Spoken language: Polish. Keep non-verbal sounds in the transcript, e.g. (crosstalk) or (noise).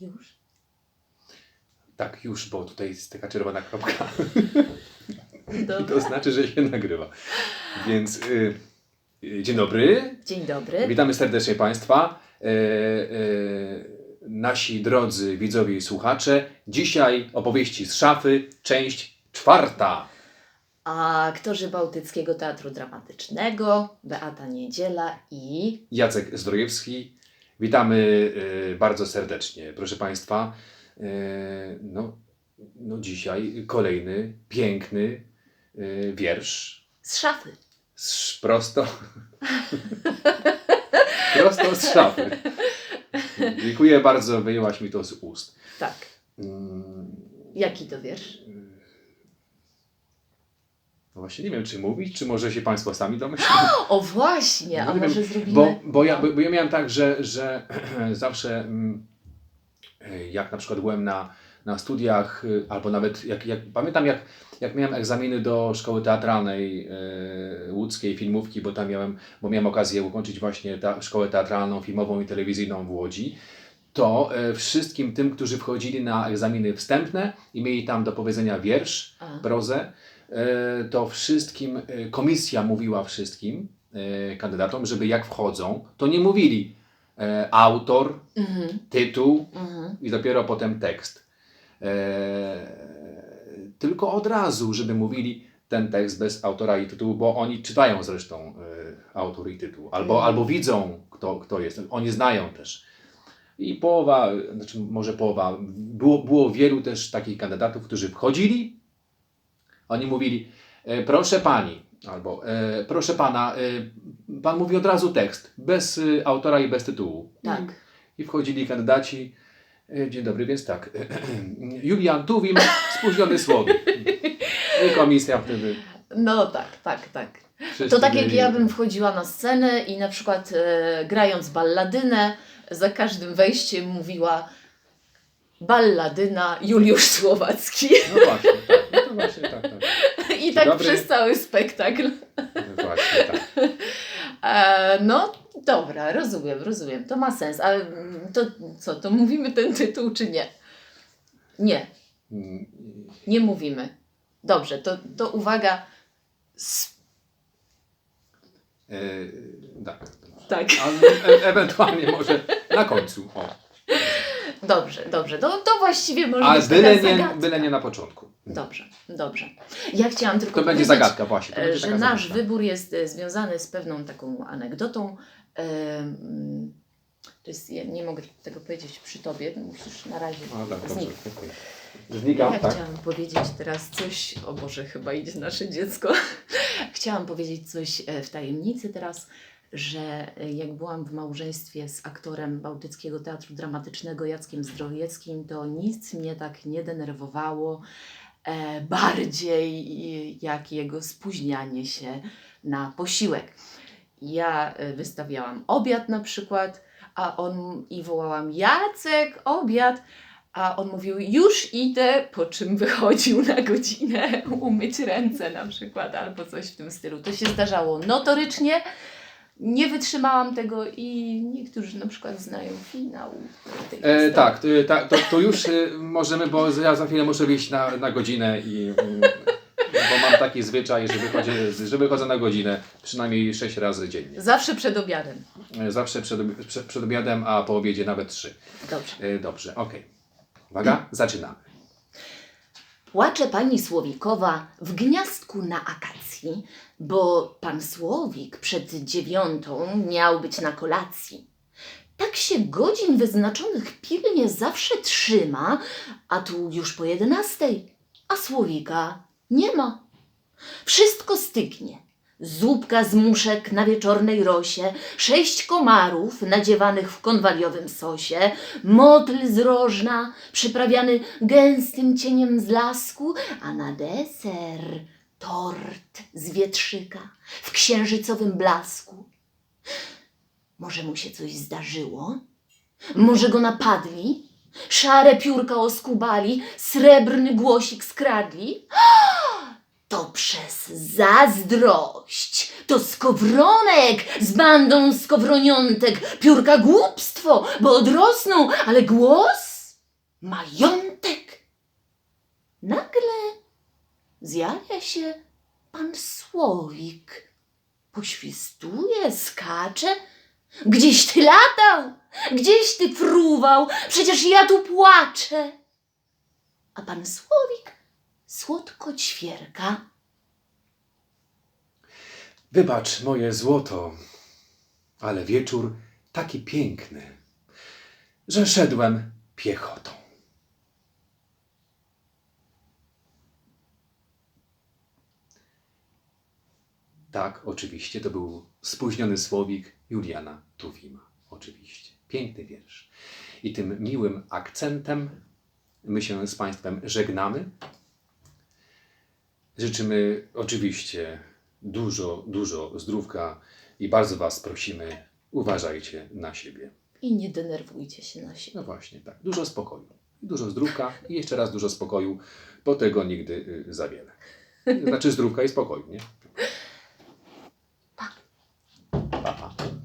Już? Tak, już, bo tutaj jest taka czerwona kropka. I Dobra. to znaczy, że się nagrywa. Więc y, y, dzień dobry. Dzień dobry. Witamy serdecznie Państwa. E, e, nasi drodzy widzowie i słuchacze. Dzisiaj opowieści z szafy, część czwarta. Aktorzy Bałtyckiego Teatru Dramatycznego, Beata Niedziela i Jacek Zdrojewski. Witamy e, bardzo serdecznie. Proszę Państwa, e, no, no dzisiaj kolejny piękny e, wiersz z szafy. z, prosto, (laughs) prosto z szafy. Dziękuję bardzo, wyjęłaś mi to z ust. Tak. Mm, Jaki to wiersz? No właśnie nie wiem, czy mówić, czy może się Państwo sami domyślą. O właśnie, No a wiem, może zrobimy... Bo, bo, ja, bo, ja miałem tak, że, że (clears throat) zawsze mm, jak na przykład byłem na, na studiach, y, albo nawet jak, jak pamiętam jak, jak miałem egzaminy do szkoły teatralnej e, łódzkiej filmówki, bo tam miałem, bo miałem okazję ukończyć właśnie ta, szkołę teatralną, filmową i telewizyjną w Łodzi, to e, wszystkim tym, którzy wchodzili na egzaminy wstępne i mieli tam do powiedzenia wiersz, prozę, e, to wszystkim, e, komisja mówiła wszystkim e, kandydatom, żeby jak wchodzą, to nie mówili e, autor, Mhm, tytuł mhm. i dopiero potem tekst. E, tylko od razu, żeby mówili ten tekst bez autora i tytułu, bo oni czytają zresztą e, autor i tytuł, albo, Mhm. albo widzą, kto, kto jest. Oni znają też. I połowa, znaczy może połowa, było, było wielu też takich kandydatów, którzy wchodzili, oni mówili, e, proszę pani, albo e, proszę pana, e, pan mówi od razu tekst, bez autora i bez tytułu. Tak. I wchodzili kandydaci. Dzień dobry, więc tak. (clears throat) Julian Tuwim, spóźniony słowik. (laughs) I komisja wtedy. No tak, tak, tak. wszyscy To tak jak ja bym wchodziła na scenę i na przykład e, grając balladynę, za każdym wejściem mówiła balladyna Juliusz Słowacki. No właśnie, tak. Właśnie tak, tak. (laughs) I tak dobry. przez cały spektakl. No Właśnie tak. (laughs) E, no dobra, rozumiem, rozumiem. To ma sens. Ale mm, to co, to mówimy ten tytuł czy nie? Nie, Mm, nie mówimy. Dobrze, to, to uwaga. S- E, tak. tak. E, ewentualnie może na końcu. O. Dobrze, dobrze. To, to właściwie może być byle taka nie, zagadka. byle nie na początku. Dobrze, dobrze. Ja chciałam tylko To będzie powiedzieć, zagadka właśnie. To e, będzie że taka nasz zagadka. wybór jest e, związany z pewną taką anegdotą. To jest, ja nie mogę tego powiedzieć przy tobie, musisz na razie A, tak, dobrze. zniknąć. Znikam, Ja tak? chciałam powiedzieć teraz coś, o Boże, chyba idzie nasze dziecko. (laughs) chciałam powiedzieć coś e, w tajemnicy teraz, że e, jak byłam w małżeństwie z aktorem Bałtyckiego Teatru Dramatycznego Jackiem Zdrowieckim, to nic mnie tak nie denerwowało e, bardziej e, jak jego spóźnianie się na posiłek. Ja e, wystawiałam obiad na przykład, a on i wołałam Jacek, obiad, a on mówił, już idę, po czym wychodził na godzinę umyć ręce na przykład, albo coś w tym stylu. To się zdarzało notorycznie. Nie wytrzymałam tego i niektórzy na przykład znają finał tej E, tak, to, to, to już e, możemy, bo ja za chwilę muszę wyjść na, na godzinę i mm, bo mam taki zwyczaj, że wychodzę, że wychodzę na godzinę przynajmniej 6 razy dziennie. Zawsze przed obiadem. E, Zawsze przed, przed, przed obiadem, a po obiedzie nawet 3. Dobrze. E, dobrze, okej. Uwaga, zaczynamy. Płacze pani Słowikowa w gniazdku na bo pan Słowik przed dziewiątą miał być na kolacji. Tak się godzin wyznaczonych pilnie zawsze trzyma, a tu już po jedenastej, a Słowika nie ma. Wszystko stygnie. Zupka z muszek na wieczornej rosie, sześć komarów nadziewanych w konwaliowym sosie, motl z rożna przyprawiany gęstym cieniem z lasku, a na deser tort z wietrzyka w księżycowym blasku. Może mu się coś zdarzyło? Może go napadli? Szare piórka oskubali, srebrny głosik skradli? (gasps) To przez zazdrość, to skowronek z bandą skowroniątek, piórka głupstwo, bo odrosną, ale głos majątek. Zjawia się pan Słowik. Poświstuje, skacze. Gdzieś ty latał, gdzieś ty fruwał, przecież ja tu płaczę. A pan Słowik słodko ćwierka. Wybacz moje złoto, ale wieczór taki piękny, że szedłem piechotą. Tak, oczywiście, to był spóźniony słowik Juliana Tuwima. Oczywiście. Piękny wiersz. I tym miłym akcentem my się z Państwem żegnamy. Życzymy oczywiście dużo, dużo zdrówka i bardzo Was prosimy, uważajcie na siebie. I nie denerwujcie się na siebie. No właśnie, tak. Dużo spokoju. Dużo zdrówka i jeszcze raz dużo spokoju, bo tego nigdy y, za wiele. Znaczy zdrówka i spokoju, nie?